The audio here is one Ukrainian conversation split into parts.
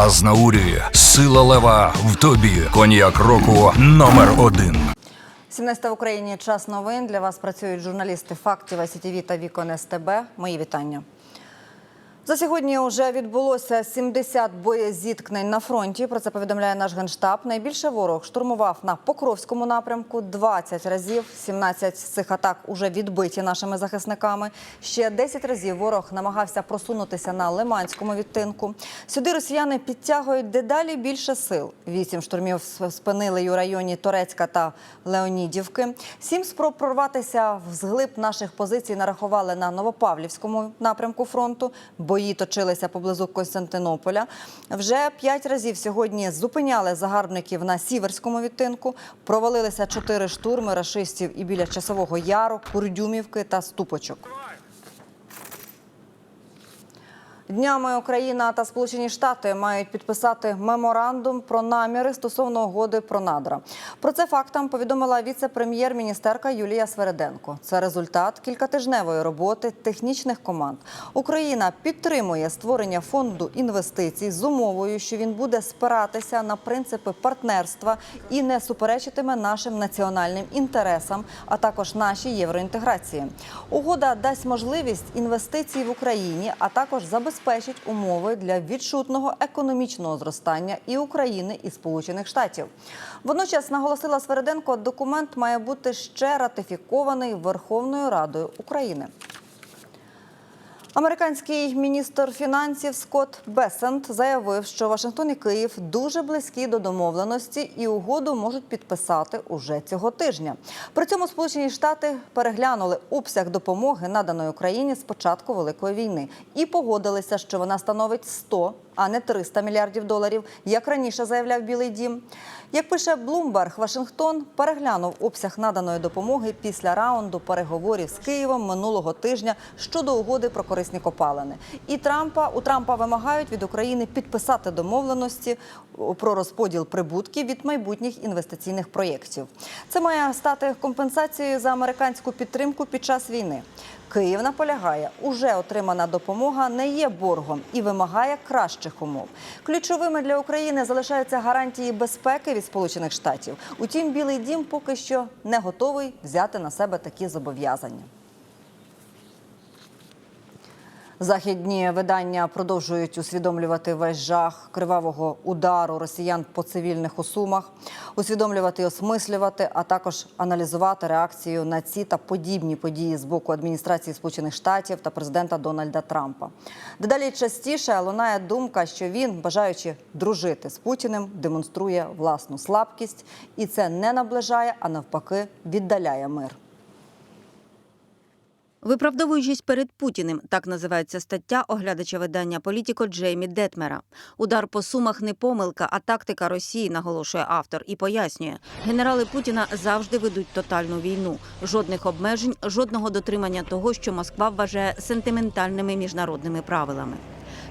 Азнаурі, сила лева в тобі. Коньяк року номер один. 17 в Україні час новин. Для вас працюють журналісти фактів СІТВ та Вікон СТБ. Мої вітання. За сьогодні вже відбулося 70 боєзіткнень на фронті. Про це повідомляє наш генштаб. Найбільше ворог штурмував на Покровському напрямку 20 разів. 17 з цих атак уже відбиті нашими захисниками. Ще 10 разів ворог намагався просунутися на Лиманському відтинку. Сюди росіяни підтягують дедалі більше сил. Вісім штурмів спинили й у районі Торецька та Леонідівки. Сім спроб прорватися взглиб наших позицій нарахували на Новопавлівському напрямку фронту. Бої точилися поблизу Константинополя. Вже п'ять разів сьогодні зупиняли загарбників на сіверському відтинку. Провалилися чотири штурми рашистів і біля часового яру, Курдюмівки та Ступочок. Днями Україна та Сполучені Штати мають підписати меморандум про наміри стосовно угоди про надра. Про це фактам повідомила віце-прем'єр-міністерка Юлія Свереденко. Це результат кількатижневої роботи технічних команд. Україна підтримує створення фонду інвестицій з умовою, що він буде спиратися на принципи партнерства і не суперечитиме нашим національним інтересам, а також нашій євроінтеграції. Угода дасть можливість інвестицій в Україні, а також забезпечить умови для відчутного економічного зростання і України, і Сполучених Штатів. Водночас наголосила Свереденко, документ має бути ще ратифікований Верховною Радою України. Американський міністр фінансів Скотт Бесент заявив, що Вашингтон і Київ дуже близькі до домовленості і угоду можуть підписати уже цього тижня. При цьому Сполучені Штати переглянули обсяг допомоги наданої Україні з початку великої війни і погодилися, що вона становить 100, а не 300 мільярдів доларів, як раніше заявляв Білий Дім. Як пише Блумберг, Вашингтон переглянув обсяг наданої допомоги після раунду переговорів з Києвом минулого тижня щодо угоди про корисні копалини. І Трампа у Трампа вимагають від України підписати домовленості про розподіл прибутків від майбутніх інвестиційних проєктів. Це має стати компенсацією за американську підтримку під час війни. Київ наполягає, уже отримана допомога не є боргом і вимагає кращих умов. Ключовими для України залишаються гарантії безпеки від Сполучених Штатів. Утім, Білий Дім поки що не готовий взяти на себе такі зобов'язання. Західні видання продовжують усвідомлювати весь жах кривавого удару росіян по цивільних у Сумах, усвідомлювати і осмислювати, а також аналізувати реакцію на ці та подібні події з боку адміністрації Сполучених Штатів та президента Дональда Трампа. Дедалі частіше лунає думка, що він, бажаючи дружити з Путіним, демонструє власну слабкість, і це не наближає, а навпаки віддаляє мир. Виправдовуючись перед Путіним, так називається стаття оглядача видання Політіко Джеймі Детмера. Удар по сумах не помилка, а тактика Росії, наголошує автор, і пояснює, генерали Путіна завжди ведуть тотальну війну. Жодних обмежень, жодного дотримання того, що Москва вважає сентиментальними міжнародними правилами.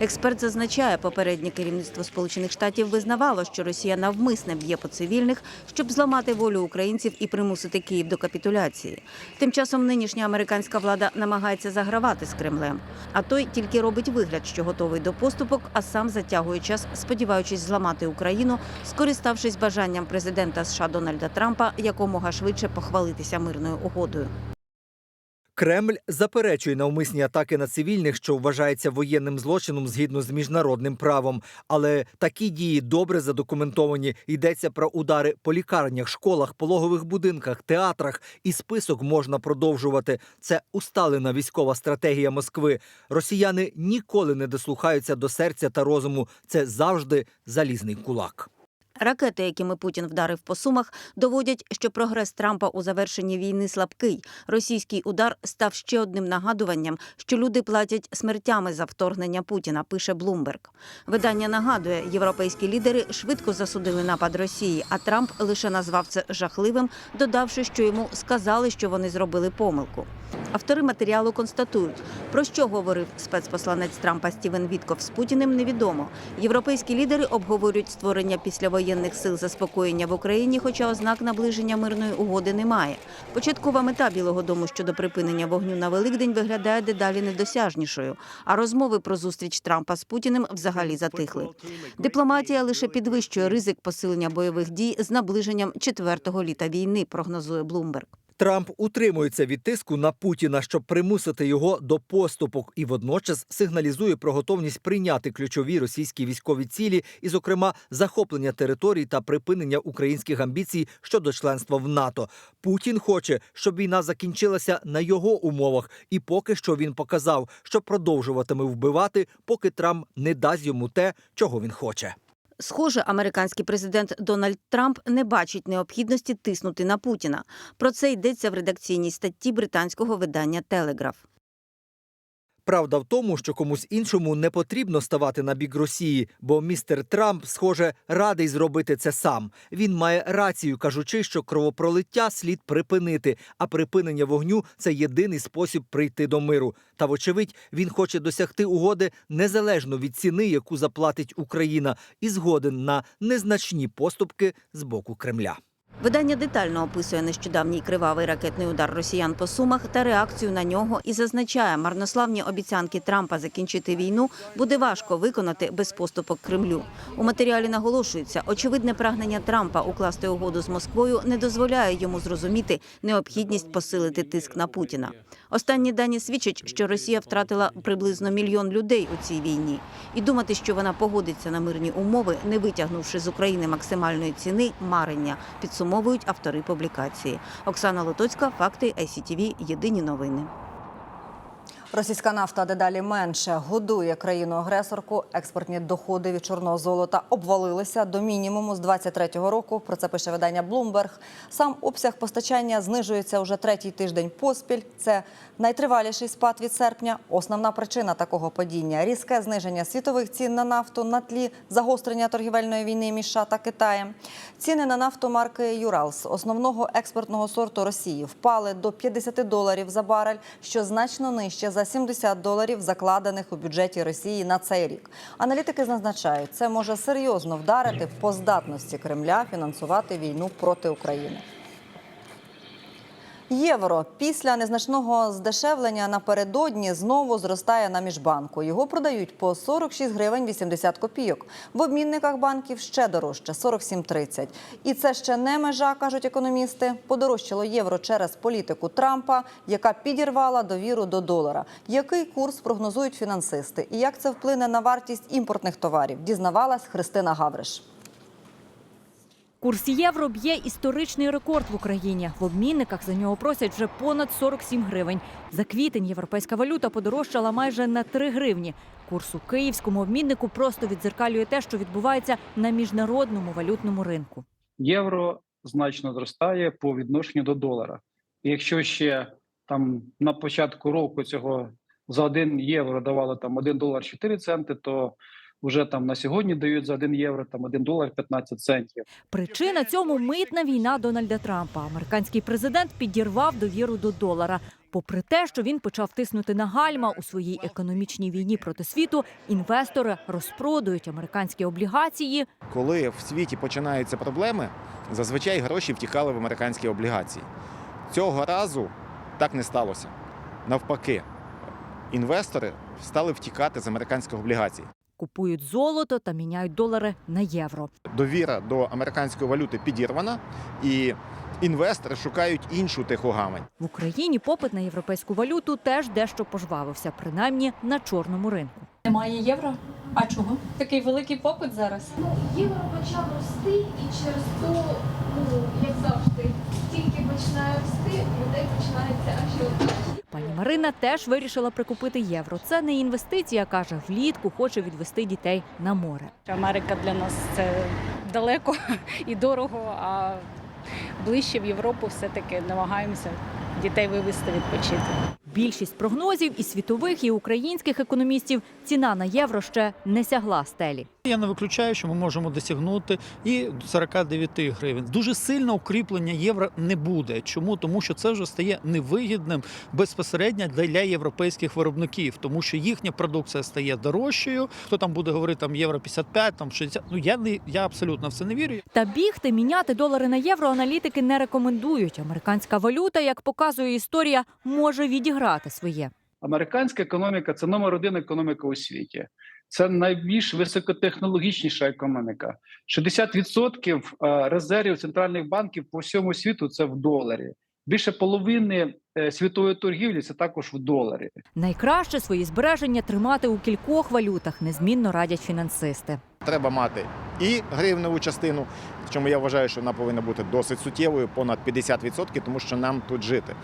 Експерт зазначає, попереднє керівництво Сполучених Штатів визнавало, що Росія навмисне б'є по цивільних, щоб зламати волю українців і примусити Київ до капітуляції. Тим часом нинішня американська влада намагається загравати з Кремлем. А той тільки робить вигляд, що готовий до поступок, а сам затягує час, сподіваючись зламати Україну, скориставшись бажанням президента США Дональда Трампа якомога швидше похвалитися мирною угодою. Кремль заперечує навмисні атаки на цивільних, що вважається воєнним злочином згідно з міжнародним правом. Але такі дії добре задокументовані. Йдеться про удари по лікарнях, школах, пологових будинках, театрах. І список можна продовжувати. Це усталена військова стратегія Москви. Росіяни ніколи не дослухаються до серця та розуму. Це завжди залізний кулак. Ракети, якими Путін вдарив по сумах, доводять, що прогрес Трампа у завершенні війни слабкий. Російський удар став ще одним нагадуванням, що люди платять смертями за вторгнення Путіна. Пише Блумберг. Видання нагадує, європейські лідери швидко засудили напад Росії, а Трамп лише назвав це жахливим, додавши, що йому сказали, що вони зробили помилку. Автори матеріалу констатують, про що говорив спецпосланець Трампа Стівен Вітков з Путіним, невідомо. Європейські лідери обговорюють створення післявоєнних сил заспокоєння в Україні, хоча ознак наближення мирної угоди немає. Початкова мета Білого Дому щодо припинення вогню на Великдень виглядає дедалі недосяжнішою. А розмови про зустріч Трампа з Путіним взагалі затихли. Дипломатія лише підвищує ризик посилення бойових дій з наближенням четвертого літа війни, прогнозує Блумберг. Трамп утримується від тиску на Путіна, щоб примусити його до поступок, і водночас сигналізує про готовність прийняти ключові російські військові цілі, і, зокрема, захоплення територій та припинення українських амбіцій щодо членства в НАТО. Путін хоче, щоб війна закінчилася на його умовах, і поки що він показав, що продовжуватиме вбивати, поки Трамп не дасть йому те, чого він хоче. Схоже, американський президент Дональд Трамп не бачить необхідності тиснути на Путіна. Про це йдеться в редакційній статті британського видання Телеграф. Правда в тому, що комусь іншому не потрібно ставати на бік Росії, бо містер Трамп, схоже, радий зробити це сам. Він має рацію, кажучи, що кровопролиття слід припинити, а припинення вогню це єдиний спосіб прийти до миру. Та, вочевидь, він хоче досягти угоди незалежно від ціни, яку заплатить Україна, і згоден на незначні поступки з боку Кремля. Видання детально описує нещодавній кривавий ракетний удар росіян по сумах та реакцію на нього і зазначає, марнославні обіцянки Трампа закінчити війну буде важко виконати без поступок Кремлю. У матеріалі наголошується, очевидне прагнення Трампа укласти угоду з Москвою не дозволяє йому зрозуміти необхідність посилити тиск на Путіна. Останні дані свідчать, що Росія втратила приблизно мільйон людей у цій війні, і думати, що вона погодиться на мирні умови, не витягнувши з України максимальної ціни, марення. Підсумовують автори публікації. Оксана Лотоцька, факти ICTV, Єдині новини. Російська нафта дедалі менше годує країну-агресорку. Експортні доходи від чорного золота обвалилися до мінімуму з 23-го року. Про це пише видання Bloomberg. Сам обсяг постачання знижується уже третій тиждень поспіль. Це найтриваліший спад від серпня. Основна причина такого падіння різке зниження світових цін на нафту на тлі загострення торгівельної війни між США та Китаєм. Ціни на нафту марки Юралс, основного експортного сорту Росії, впали до 50 доларів за барель, що значно нижче за 70 доларів, закладених у бюджеті Росії на цей рік. Аналітики зазначають, це може серйозно вдарити по здатності Кремля фінансувати війну проти України. Євро після незначного здешевлення напередодні знову зростає на міжбанку. Його продають по 46 гривень 80 копійок. В обмінниках банків ще дорожче 47,30. І це ще не межа, кажуть економісти. Подорожчало євро через політику Трампа, яка підірвала довіру до долара. Який курс прогнозують фінансисти? І як це вплине на вартість імпортних товарів? Дізнавалась Христина Гавриш. Курс євро б'є історичний рекорд в Україні. В обмінниках за нього просять вже понад 47 гривень. За квітень європейська валюта подорожчала майже на 3 гривні. Курс у київському обміннику просто відзеркалює те, що відбувається на міжнародному валютному ринку. євро значно зростає по відношенню до долара. І якщо ще там на початку року цього за 1 євро давали там 1 долар 4 центи, то вже там на сьогодні дають за 1 євро там 1 долар 15 центів. Причина цьому митна війна Дональда Трампа. Американський президент підірвав довіру до долара. Попри те, що він почав тиснути на гальма у своїй економічній війні проти світу, інвестори розпродають американські облігації. Коли в світі починаються проблеми, зазвичай гроші втікали в американські облігації. Цього разу так не сталося. Навпаки, інвестори стали втікати з американських облігацій. Купують золото та міняють долари на євро. Довіра до американської валюти підірвана, і інвестори шукають іншу тиху. В Україні попит на європейську валюту теж дещо пожвавився, принаймні на чорному ринку. Немає євро? А чого? Такий великий попит зараз. Ну, євро почав рости, і через то, ну як завжди, тільки починає рости, у людей починається ажіотаж. Марина теж вирішила прикупити євро. Це не інвестиція, каже, влітку хоче відвести дітей на море. Америка для нас це далеко і дорого, а ближче в Європу все-таки намагаємося дітей вивезти відпочити. Більшість прогнозів і світових, і українських економістів ціна на євро ще не сягла стелі. Я не виключаю, що ми можемо досягнути і 49 гривень. Дуже сильне укріплення євро не буде. Чому? Тому що це вже стає невигідним безпосередньо для європейських виробників, тому що їхня продукція стає дорожчою. Хто там буде говорити там євро 55, там 60, Ну я не я абсолютно в це не вірю. Та бігти, міняти долари на євро аналітики не рекомендують. Американська валюта, як показує історія, може відіграти своє. Американська економіка це номер один економіка у світі. Це найбільш високотехнологічніша економіка. 60% е, резервів центральних банків по всьому світу це в доларі. Більше половини е, світової торгівлі це також в доларі. Найкраще свої збереження тримати у кількох валютах, незмінно радять фінансисти. Треба мати і гривневу частину, чому я вважаю, що вона повинна бути досить суттєвою, понад 50%, тому що нам тут жити.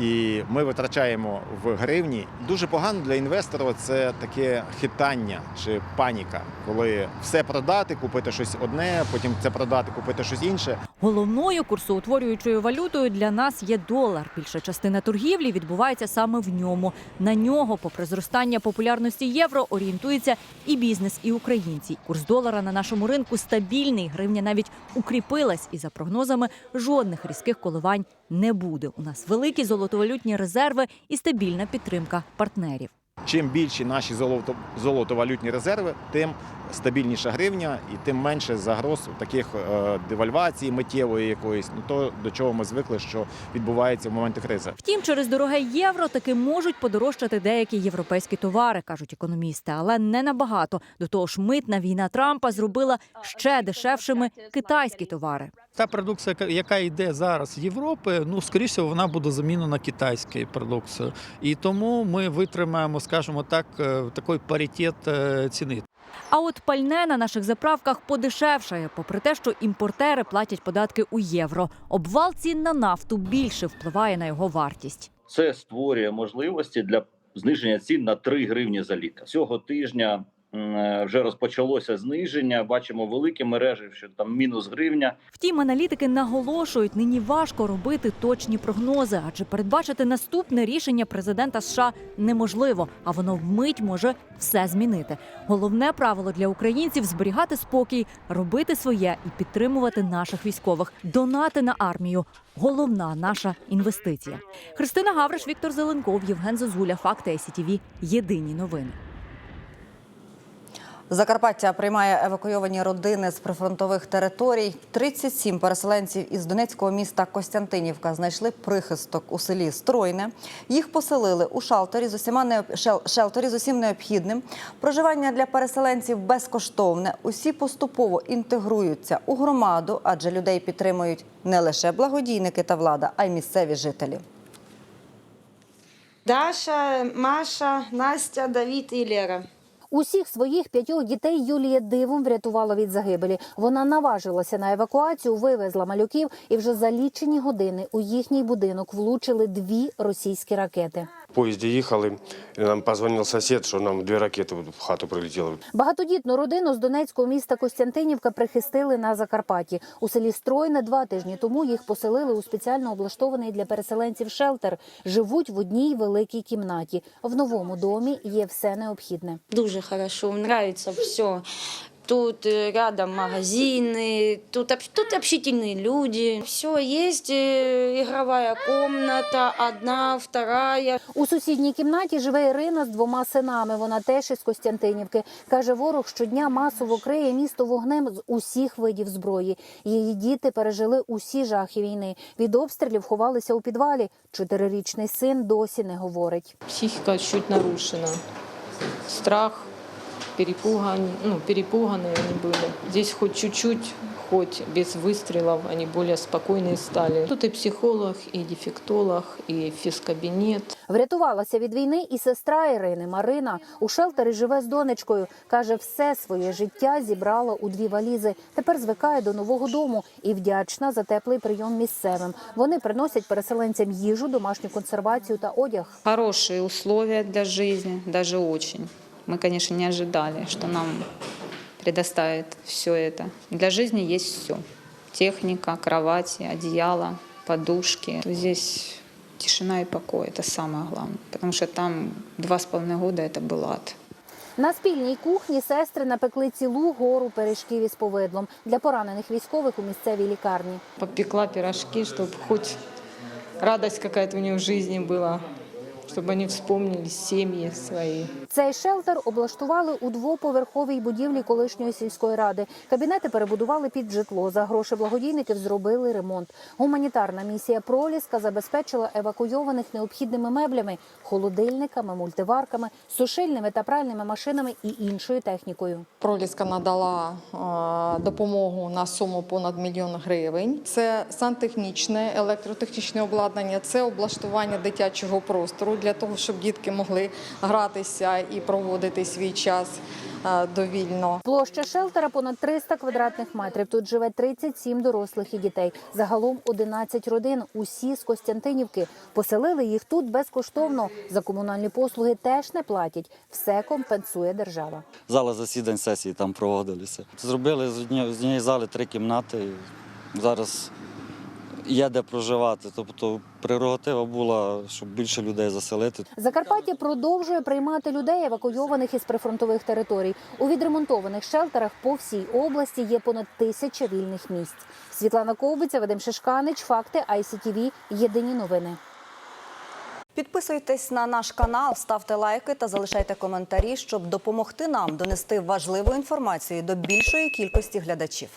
І ми витрачаємо в гривні. Дуже погано для інвестора це таке хитання чи паніка, коли все продати, купити щось одне, потім це продати, купити щось інше. Головною курсоутворюючою валютою для нас є долар. Більша частина торгівлі відбувається саме в ньому. На нього, попри зростання популярності євро, орієнтується і бізнес, і українці. Курс долара на нашому ринку стабільний. Гривня навіть укріпилась, і за прогнозами жодних різких коливань не буде. У нас великі золотовалютні резерви і стабільна підтримка партнерів. Чим більші наші золото, золотовалютні резерви, тим стабільніша гривня і тим менше загроз таких е, девальвацій миттєвої якоїсь. Ну то до чого ми звикли, що відбувається в моменти кризи. Втім, через дороге євро таки можуть подорожчати деякі європейські товари, кажуть економісти, але не набагато. До того ж, митна війна Трампа зробила ще дешевшими китайські товари. Та продукція, яка- йде зараз з Європи, ну скоріше вона буде замінена китайською продукцією. І тому ми витримаємо, скажімо так, е, такий паритет е, ціни. А от пальне на наших заправках подешевшає, попри те, що імпортери платять податки у євро. Обвал цін на нафту більше впливає на його вартість. Це створює можливості для зниження цін на 3 гривні за літр. Цього тижня вже розпочалося зниження. Бачимо великі мережі, що там мінус гривня. Втім, аналітики наголошують, нині важко робити точні прогнози, адже передбачити наступне рішення президента США неможливо, а воно вмить може все змінити. Головне правило для українців зберігати спокій, робити своє і підтримувати наших військових. Донати на армію головна наша інвестиція. Христина Гавриш, Віктор Зеленков, Євген Зозуля, Факти СІТВ. Єдині новини. Закарпаття приймає евакуйовані родини з прифронтових територій. 37 переселенців із Донецького міста Костянтинівка знайшли прихисток у селі Стройне. Їх поселили у шалтері з усіма необ- шел- шелтері з усім необхідним. Проживання для переселенців безкоштовне. Усі поступово інтегруються у громаду, адже людей підтримують не лише благодійники та влада, а й місцеві жителі. Даша, Маша, Настя, Давід і Лера. Усіх своїх п'ятьох дітей Юлія дивом врятувала від загибелі. Вона наважилася на евакуацію, вивезла малюків, і вже за лічені години у їхній будинок влучили дві російські ракети. В поїзді їхали, і нам позвонив сусід, що нам дві ракети в хату прилетіли. Багатодітну родину з Донецького міста Костянтинівка прихистили на Закарпатті. У селі Стройне два тижні тому їх поселили у спеціально облаштований для переселенців шелтер. Живуть в одній великій кімнаті. В новому домі є все необхідне. Дуже хорошо, нравится все. Тут э, рядом магазины, тут, об- тут общительные люди. Все есть, э, игровая комната, одна, вторая. У сусідній кімнаті живе Ірина з двома синами. Вона теж із Костянтинівки. Каже, ворог щодня масово криє місто вогнем з усіх видів зброї. Її діти пережили усі жахи війни. Від обстрілів ховалися у підвалі. Чотирирічний син досі не говорить. Психика чуть нарушена. Страх, перепуган, ну, перепуганные они были. Здесь хоть чуть-чуть, хоть без выстрелов, они более спокойные стали. Тут и психолог, и дефектолог, и физкабинет. Врятувалася від війни і сестра Ірини Марина. У шелтері живе з донечкою. Каже, все своє життя зібрала у дві валізи. Тепер звикає до нового дому і вдячна за теплий прийом місцевим. Вони приносять переселенцям їжу, домашню консервацію та одяг. Хорошие условия для жизни, даже очень. Мы, конечно, не ожидали, что нам предоставят все это. Для жизни есть все. Техника, кровати, одеяло, подушки. Здесь тишина и покой – это самое главное. Потому что там два с половиной года это был ад. На спільній кухні сестри напекли цілу гору пиріжків із повидлом для поранених військових у місцевій лікарні. Попекла пирожки, чтобы хоть радость какая-то у них в жизни была, чтобы они вспомнили семьи свои. Цей шелтер облаштували у двоповерховій будівлі колишньої сільської ради. Кабінети перебудували під житло. За гроші благодійників зробили ремонт. Гуманітарна місія Проліска забезпечила евакуйованих необхідними меблями, холодильниками, мультиварками, сушильними та пральними машинами і іншою технікою. Проліска надала е, допомогу на суму понад мільйон гривень. Це сантехнічне, електротехнічне обладнання, це облаштування дитячого простору для того, щоб дітки могли гратися і проводити свій час е, довільно. Площа шелтера понад 300 квадратних метрів. Тут живе 37 дорослих і дітей. Загалом 11 родин. Усі з Костянтинівки. Поселили їх тут безкоштовно. За комунальні послуги теж не платять. Все компенсує держава. Зали засідань сесії там проводилися. Зробили з однієї, з однієї зали три кімнати. Зараз є де проживати. Тобто прерогатива була, щоб більше людей заселити. Закарпаття продовжує приймати людей, евакуйованих із прифронтових територій. У відремонтованих шелтерах по всій області є понад тисяча вільних місць. Світлана Ковбиця, Вадим Шишканич, факти ICTV. Єдині новини. Підписуйтесь на наш канал, ставте лайки та залишайте коментарі, щоб допомогти нам донести важливу інформацію до більшої кількості глядачів.